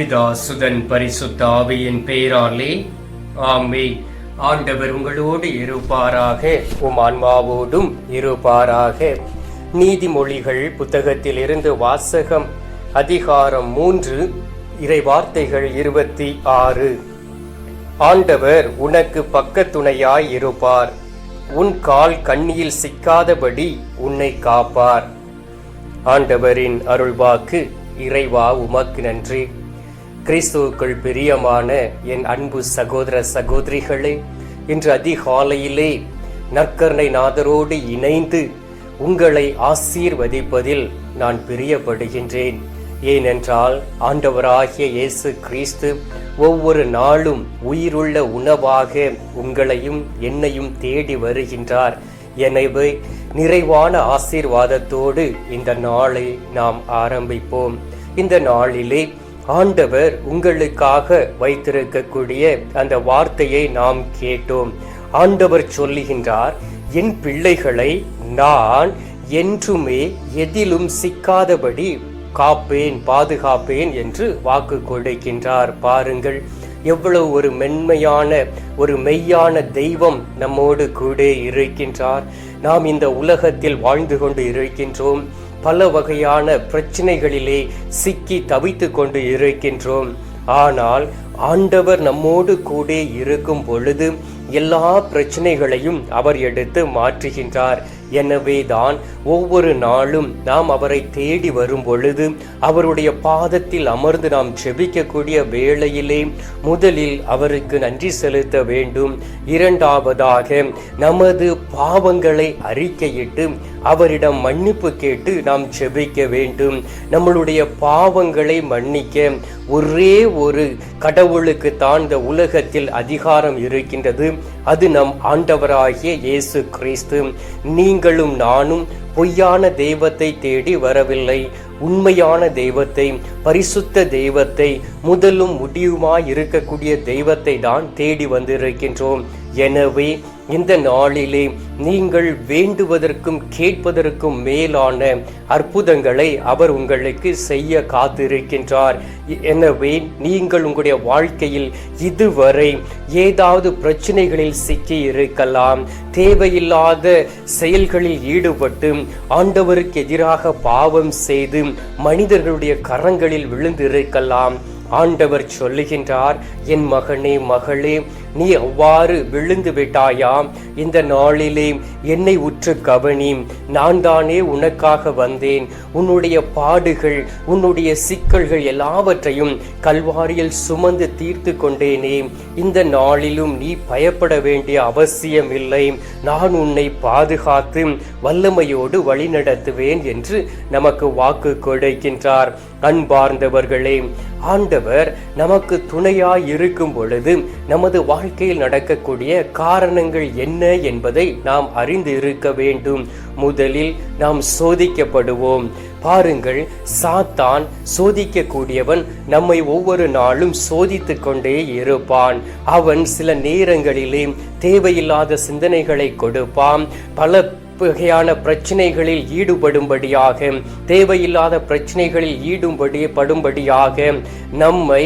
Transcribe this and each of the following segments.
பிதா சுதன் பரிசுத்த ஆவியின் பெயராலே. ஆமே. ஆண்டவர் உங்களோடு இருப்பாராக உம் ஆன்மாவோடும் இருப்பாராக. நீதிமொழிகள் புத்தகத்திலிருந்து வாசகம் அதிகாரம் மூன்று இறைவார்த்தைகள் இருபத்தி ஆறு. ஆண்டவர் உனக்கு பக்கத்துணையாய் இருப்பார். உன் கால் கண்ணியில் சிக்காதபடி உன்னை காப்பார். ஆண்டவரின் அருள்வாக்கு இறைவா உமக்கு நன்றி. கிறிஸ்துவுக்குள் பிரியமான என் அன்பு சகோதர சகோதரிகளே இன்று அதிகாலையிலே நற்கருணை நாதரோடு இணைந்து உங்களை ஆசீர்வதிப்பதில் நான் பிரியப்படுகின்றேன். ஏனென்றால் ஆண்டவராகிய இயேசு கிறிஸ்து ஒவ்வொரு நாளும் உயிருள்ள உணவாக உங்களையும் என்னையும் தேடி வருகின்றார். எனவே நிறைவான ஆசீர்வாதத்தோடு இந்த நாளை நாம் ஆரம்பிப்போம். இந்த நாளிலே ஆண்டவர் உங்களுக்காக வைத்திருக்கக்கூடிய அந்த வார்த்தையை நாம் கேட்டோம். ஆண்டவர் சொல்லுகின்றார் என் பிள்ளைகளை நான் என்றுமே எதிலும் சிக்காதபடி காப்பேன் பாதுகாப்பேன் என்று வாக்கு கொடுக்கின்றார். பாருங்கள் எவ்வளவு ஒரு மென்மையான ஒரு மெய்யான தெய்வம் நம்மோடு கூட இருக்கின்றார். நாம் இந்த உலகத்தில் வாழ்ந்து கொண்டு இருக்கின்றோம். பல வகையான பிரச்சனைகளிலே சிக்கி தவித்து கொண்டு இருக்கின்றோம். ஆனால் ஆண்டவர் நம்மோடு கூட இருக்கும் பொழுது எல்லா பிரச்சனைகளையும் அவர் எடுத்து மாற்றுகின்றார். எனவே தான் ஒவ்வொரு நாளும் நாம் அவரை தேடி வரும் பொழுது அவருடைய பாதத்தில் அமர்ந்து நாம் ஜெபிக்கக்கூடிய வேளையிலே முதலில் அவருக்கு நன்றி செலுத்த வேண்டும். இரண்டாவதாக நமது பாவங்களை அறிக்கையிட்டு அவரிடம் மன்னிப்பு கேட்டு நாம் செபிக்க வேண்டும். நம்மளுடைய பாவங்களை மன்னிக்க ஒரே ஒரு கடவுளுக்கு தான் இந்த உலகத்தில் அதிகாரம் இருக்கின்றது. அது நம் ஆண்டவராகிய இயேசு கிறிஸ்து. நீங்களும் நானும் பொய்யான தெய்வத்தை தேடி வரவில்லை. உண்மையான தெய்வத்தை பரிசுத்த தெய்வத்தை முதலும் முடிவுமாய் இருக்கக்கூடிய தெய்வத்தை தான் தேடி வந்திருக்கின்றோம். எனவே இந்த நாளிலே நீங்கள் வேண்டுவதற்கும் கேட்பதற்கும் மேலான அற்புதங்களை அவர் உங்களுக்கு செய்ய காத்திருக்கின்றார். எனவே நீங்கள் உங்களுடைய வாழ்க்கையில் இதுவரை ஏதாவது பிரச்சனைகளில் சிக்கி இருக்கலாம். தேவையில்லாத செயல்களில் ஈடுபட்டு ஆண்டவருக்கு எதிராக பாவம் செய்து மனிதர்களுடைய கரங்களில் விழுந்து இருக்கலாம் ஆண்டவர் சொல்லுகின்றார் என் மகனே மகளே நீ அவ்வாறு விழுந்து விட்டாயாம். இந்த நாளிலே என்னை உற்று கவனி. நான் தானே உனக்காக வந்தேன். உன்னுடைய பாடுகள் உன்னுடைய சிக்கல்கள் எல்லாவற்றையும் கல்வாரியில் சுமந்து தீர்த்து கொண்டேனே. இந்த நாளிலும் நீ பயப்பட வேண்டிய அவசியம் இல்லை நான் உன்னை பாதுகாத்து வல்லமையோடு வழிநடத்துவேன் என்று நமக்கு வாக்கு கொடுக்கின்றார். அன்பார்ந்தவர்களே ஆண்டவர் நமக்கு துணையாய் இருக்கும் பொழுது நமது வாழ்க்கையில் நடக்கக்கூடிய காரணங்கள் என்ன என்பதை நாம் அறிந்து இருக்க வேண்டும். முதலில் நாம் சோதிக்கப்படுவோம். பாருங்கள் சாத்தான் சோதிக்கக்கூடியவன் நம்மை ஒவ்வொரு நாளும் சோதித்து கொண்டே இருப்பான். அவன் சில நேரங்களிலே தேவையில்லாத சிந்தனைகளை கொடுப்பான். பல வகையான பிரச்சனைகளில் ஈடுபடும்படியாக தேவையில்லாத பிரச்சனைகளில் ஈடுபடி படும்படியாக நம்மை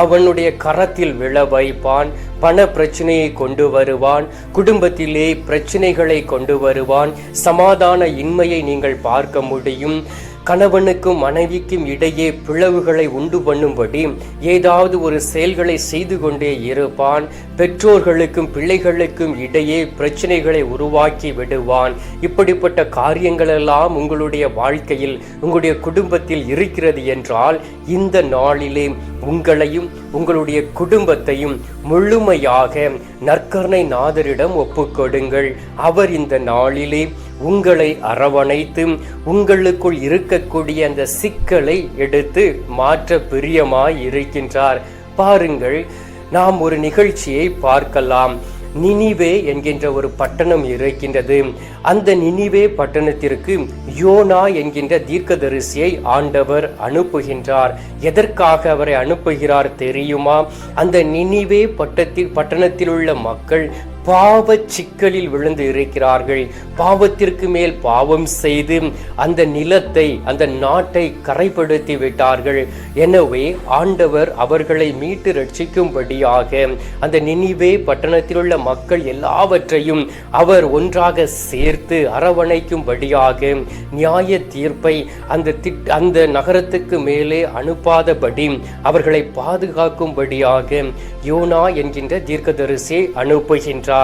அவனுடைய கரத்தில் விழ வைப்பான். பண பிரச்சனையை கொண்டு வருவான். குடும்பத்திலே பிரச்சனைகளை கொண்டு வருவான். சமாதான இன்மையை நீங்கள் பார்க்க முடியும். கணவனுக்கும் மனைவிக்கும் இடையே பிளவுகளை உண்டு பண்ணும்படி ஏதாவது ஒரு செயல்களை செய்து கொண்டே இருப்பான். பெற்றோர்களுக்கும் பிள்ளைகளுக்கும் இடையே பிரச்சனைகளை உருவாக்கி விடுவான். இப்படிப்பட்ட காரியங்களெல்லாம் உங்களுடைய வாழ்க்கையில் உங்களுடைய குடும்பத்தில் இருக்கிறது என்றால் இந்த நாளிலே உங்களையும் உங்களுடைய குடும்பத்தையும் முழுமையாக நற்கர்ணை நாதரிடம் ஒப்புக்கொடுங்கள். அவர் இந்த நாளிலே உங்களை அரவணைத்து உங்களுக்குள் இருக்கக்கூடிய அந்த சிக்கலை எடுத்து மாற்ற பிரியமாய் இருக்கின்றார் பாருங்கள் நாம் ஒரு நிகழ்ச்சியை பார்க்கலாம். நினிவே என்கின்ற ஒரு பட்டணம் இருக்கின்றது. அந்த நினிவே பட்டணத்திற்கு யோனா என்கின்ற தீர்க்கதரிசியை ஆண்டவர் அனுப்புகின்றார். எதற்காக அவரை அனுப்புகிறார் தெரியுமா? அந்த நினிவே பட்டத்தில் பட்டணத்தில் உள்ள மக்கள் பாவ சிக்கலில் விழுந்து இருக்கிறார்கள். பாவத்திற்கு மேல் பாவம் செய்து அந்த நிலத்தை அந்த நாட்டை கரைப்படுத்தி விட்டார்கள். எனவே ஆண்டவர் அவர்களை மீட்டு ரட்சிக்கும்படியாக அந்த நினிவே பட்டணத்தில் உள்ள மக்கள் எல்லாவற்றையும் அவர் ஒன்றாக சேர்த்து அரவணைக்கும்படியாக நியாய தீர்ப்பை அந்த திட் அந்த நகரத்துக்கு மேலே அனுப்பாதபடி அவர்களை பாதுகாக்கும்படியாக யோனா என்கின்ற தீர்க்கதரிசியை அனுப்புகின்றார்.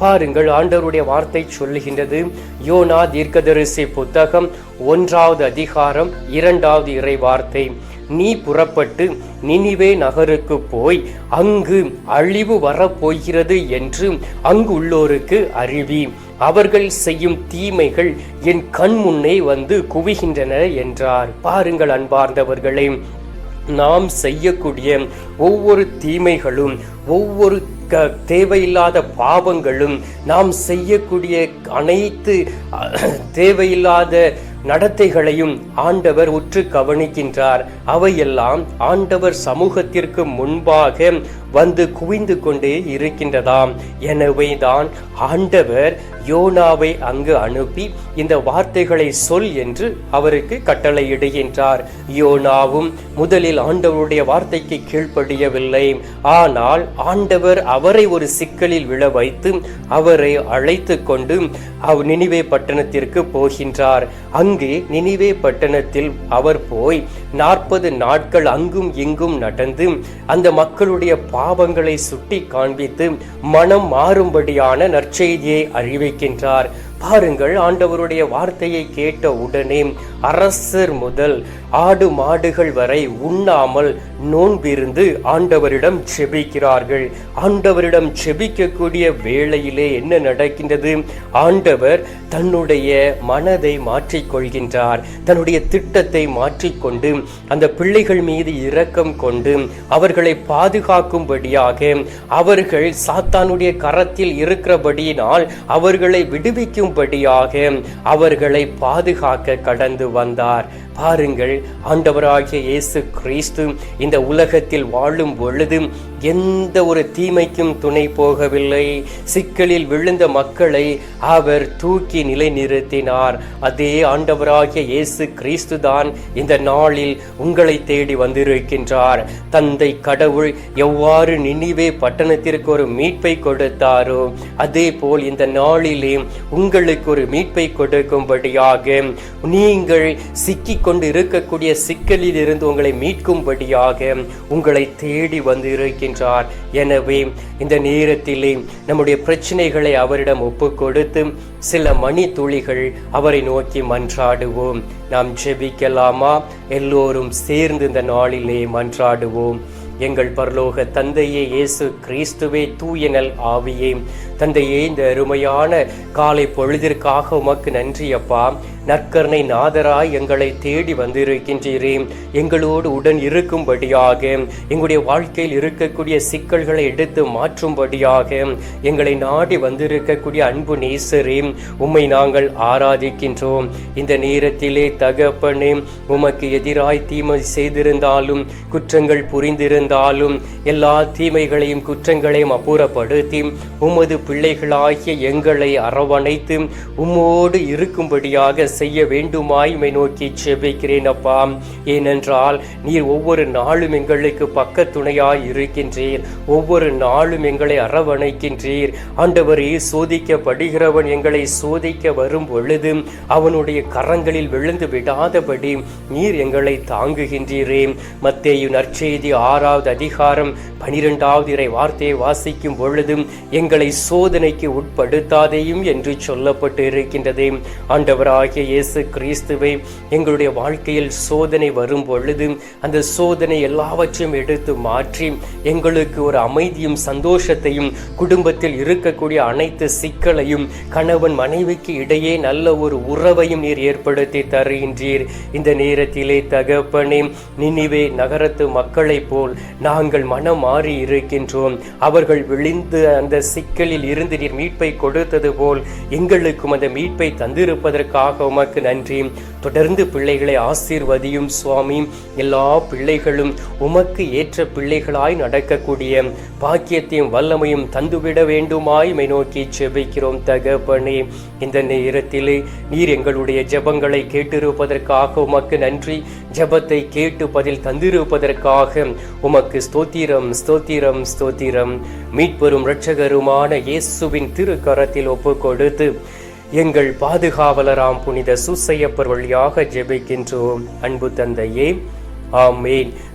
பாருங்கள் ஆண்டவருடைய வார்த்தை சொல்லுகின்றது. யோனா தீர்க்கதரிசி புத்தகம் ஒன்றாவது அதிகாரம் இரண்டாவது இறை வார்த்தை. நீ புறப்பட்டு நினிவே நகருக்கு போய் அங்கு அழிவு வரப்போகிறது என்று அங்கு உள்ளோருக்கு அறிவி. அவர்கள் செய்யும் தீமைகள் என் கண் முன்னே வந்து குவிகின்றன என்றார். பாருங்கள் அன்பார்ந்தவர்களே நாம் செய்யக்கூடிய ஒவ்வொரு தீமைகளும் ஒவ்வொரு க தேவையில்லாத பாவங்களும் நாம் செய்யக்கூடிய அனைத்து தேவையில்லாத நடத்தைகளையும் ஆண்டவர் உற்று கவனிக்கின்றார். அவையெல்லாம் ஆண்டவர் சமூகத்திற்கு முன்பாக வந்து குவிந்து கொண்டே இருக்கின்றதாம். எனவேதான் ஆண்டவர் யோனாவை அங்கு அனுப்பி இந்த வார்த்தைகளை சொல் என்று அவருக்கு கட்டளையிடுகின்றார். யோனாவும் முதலில் ஆண்டவருடைய வார்த்தைக்கு கீழ்ப்படியவில்லை. ஆனால் ஆண்டவர் அவரை ஒரு சிக்கலில் விழ வைத்து அவரை அழைத்து கொண்டு அவ் நினிவே பட்டணத்திற்கு போகின்றார். அங்கு நினிவே பட்டணத்தில் அவர் போய் நாற்பது நாட்கள் அங்கும் இங்கும் நடந்து அந்த மக்களுடைய பாவங்களை சுட்டி காண்பித்து மனம் மாறும்படியான நற்செய்தியை அறிவிக்கின்றார். பாருங்கள் ஆண்டவருடைய வார்த்தையை கேட்ட உடனே அரசர் முதல் ஆடு மாடுகள் வரை உண்ணாமல் நோன்பிருந்து ஆண்டவரிடம் செபிக்கிறார்கள். ஆண்டவரிடம் செபிக்கக்கூடிய வேளையிலே என்ன நடக்கின்றது? ஆண்டவர் தன்னுடைய மனதை மாற்றிக்கொள்கின்றார். தன்னுடைய திட்டத்தை மாற்றிக்கொண்டு அந்த பிள்ளைகள் மீது இரக்கம் கொண்டு அவர்களை பாதுகாக்கும்படியாக அவர்கள் சாத்தானுடைய கரத்தில் இருக்கிறபடியினால் அவர்களை விடுவிக்கும் விடுவிக்கும்படியாக அவர்களை பாதுகாக்க கடந்து வந்தார். பாருங்கள் ஆண்டவராகிய இயேசு கிறிஸ்து இந்த உலகத்தில் வாழும் பொழுது எந்த ஒரு தீமைக்கும் துணை போகவில்லை. சிக்கலில் விழுந்த மக்களை அவர் தூக்கி நிலைநிறுத்தினார். அதே ஆண்டவராகிய இயேசு கிறிஸ்து தான் இந்த நாளில் உங்களை தேடி வந்திருக்கின்றார். தந்தை கடவுள் எவ்வாறு நினிவே பட்டணத்திற்கு ஒரு மீட்பை கொடுத்தாரோ அதே போல் இந்த நாளிலே உங்களுக்கு ஒரு மீட்பை கொடுக்கும்படியாக நீங்கள் சிக்கிக் கொண்டு இருக்கக்கூடிய சிக்கலில் இருந்து உங்களை மீட்கும்படியாக உங்களை தேடி வந்து இருக்கின்றார் எனவே இந்த நேரத்திலே நம்முடைய பிரச்சனைகளை அவரிடம் ஒப்பு கொடுத்து சில மணி துளிகள் அவரை நோக்கி மன்றாடுவோம். நாம் ஜெபிக்கலாமா? எல்லோரும் சேர்ந்து இந்த நாளிலே மன்றாடுவோம். எங்கள் பரலோக தந்தையே இயேசு கிறிஸ்துவே தூயனல் ஆவியே. தந்தையே இந்த அருமையான காலை பொழுதிற்காக உமக்கு நன்றி அப்பா நற்கருணை நாதராய் எங்களை தேடி வந்திருக்கின்றீரே. எங்களோடு உடன் இருக்கும்படியாக எங்களுடைய வாழ்க்கையில் இருக்கக்கூடிய சிக்கல்களை எடுத்து மாற்றும்படியாக எங்களை நாடி வந்திருக்கக்கூடிய அன்பு நேசரே உம்மை நாங்கள் ஆராதிக்கின்றோம். இந்த நேரத்திலே தகப்பனே உமக்கு எதிராய் தீமை செய்திருந்தாலும் குற்றங்கள் புரிந்திருந்தாலும் எல்லா தீமைகளையும் குற்றங்களையும் அப்புறப்படுத்தி உமது பிள்ளைகளாகிய எங்களை அரவணைத்து உம்மோடு இருக்கும்படியாக செய்ய வேண்டுமாய் உம்மை நோக்கி செபிக்கிறேன் அப்பா. ஏனென்றால் நீர் ஒவ்வொரு நாளும் எங்களுக்கு பக்க துணையாய் இருக்கின்றீர். ஒவ்வொரு நாளும் எங்களை அரவணைக்கின்றீர். ஆண்டவரே சோதிக்கப்படுகிறவன் எங்களை சோதிக்க வரும் பொழுது அவனுடைய கரங்களில் விழுந்து விடாதபடி நீர் எங்களை தாங்குகின்றீரே. மத்தேயு நற்செய்தி ஆறாவது அதிகாரம் பனிரெண்டாவது இறை வார்த்தையை வாசிக்கும் பொழுதும் எங்களை சோதனைக்கு உட்படுத்தாதேயும் என்று சொல்லப்பட்டு இருக்கின்றது ஆண்டவராகிய இயேசு கிறிஸ்துவை எங்களுடைய வாழ்க்கையில் சோதனை வரும் பொழுது அந்த சோதனை எல்லாவற்றையும் எடுத்து மாற்றி எங்களுக்கு ஒரு அமைதியும் சந்தோஷத்தையும் குடும்பத்தில் இருக்கக்கூடிய அனைத்து சிக்கலையும் கணவன் மனைவிக்கு இடையே நல்ல ஒரு உறவையும் நீர் ஏற்படுத்தி தருகின்றீர். இந்த நேரத்திலே தகப்பனே நினிவே நகரத்து மக்களைப் போல் நாங்கள் மனம் மாறி இருக்கின்றோம். அவர்கள் விழிந்து அந்த சிக்கலில் இருந்து நீர் மீட்பை கொடுத்தது போல் எங்களுக்கும் அந்த மீட்பை தந்திருப்பதற்காக உமக்கு நன்றி. தொடர்ந்து பிள்ளைகளை ஆசீர்வதியும் சுவாமி. எல்லா பிள்ளைகளும் உமக்கு ஏற்ற பிள்ளைகளாய் நடக்கக்கூடிய பாக்கியத்தையும் வல்லமையும் தந்துவிட வேண்டுமாய் மை நோக்கி செபிக்கிறோம் தகப்பனே. இந்த நேரத்திலே நீர் எங்களுடைய ஜெபங்களை கேட்டிருப்பதற்காக உமக்கு நன்றி. ஜெபத்தை கேட்டு பதில் தந்திருப்பதற்காக உமக்கு ஸ்தோத்திரம் ஸ்தோத்திரம் ஸ்தோத்திரம். மீட்பெரும் இரட்சகருமான இயேசுவின் திருக்கரத்தில் ஒப்பு கொடுத்து எங்கள் பாதுகாவலராம் புனித சுசையப்பர் வழியாக ஜெபிக்கின்றோம். அன்பு தந்தையே ஆமேன்.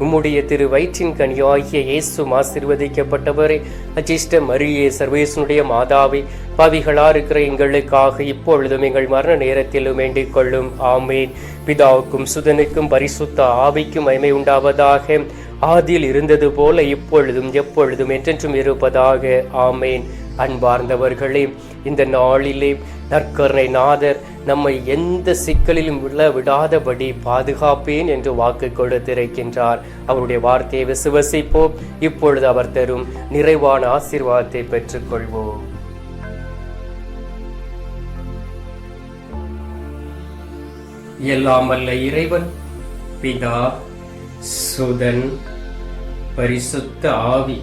உம்முடைய திரு வயிற்றின் கனியாகிய இயேசும் ஆசீர்வதிக்கப்பட்டவரே. அஜிஷ்ட மரியே சர்வேசனுடைய மாதாவை பாவிகளா இருக்கிற எங்களுக்காக இப்பொழுதும் எங்கள் மரண நேரத்திலும் வேண்டிக் கொள்ளும். ஆமேன். பிதாவுக்கும் சுதனுக்கும் பரிசுத்த ஆவிக்கும் மயமை உண்டாவதாக. ஆதியில் இருந்தது போல இப்பொழுதும் எப்பொழுதும் என்றென்றும் இருப்பதாக. ஆமேன். அன்பார்ந்தவர்களே இந்த நாளிலே நற்கருணை நாதர் நம்மை எந்த சிக்கலிலும் விழ விடாதபடி பாதுகாப்பேன் என்று வாக்கு கொடுத்திருக்கின்றார். அவருடைய வார்த்தையை விசுவசிப்போம். இப்பொழுது அவர் தரும் நிறைவான ஆசீர்வாதத்தை பெற்றுக்கொள்வோம். எல்லாம் வல்ல இறைவன் பிதா சுதன் பரிசுத்த ஆவி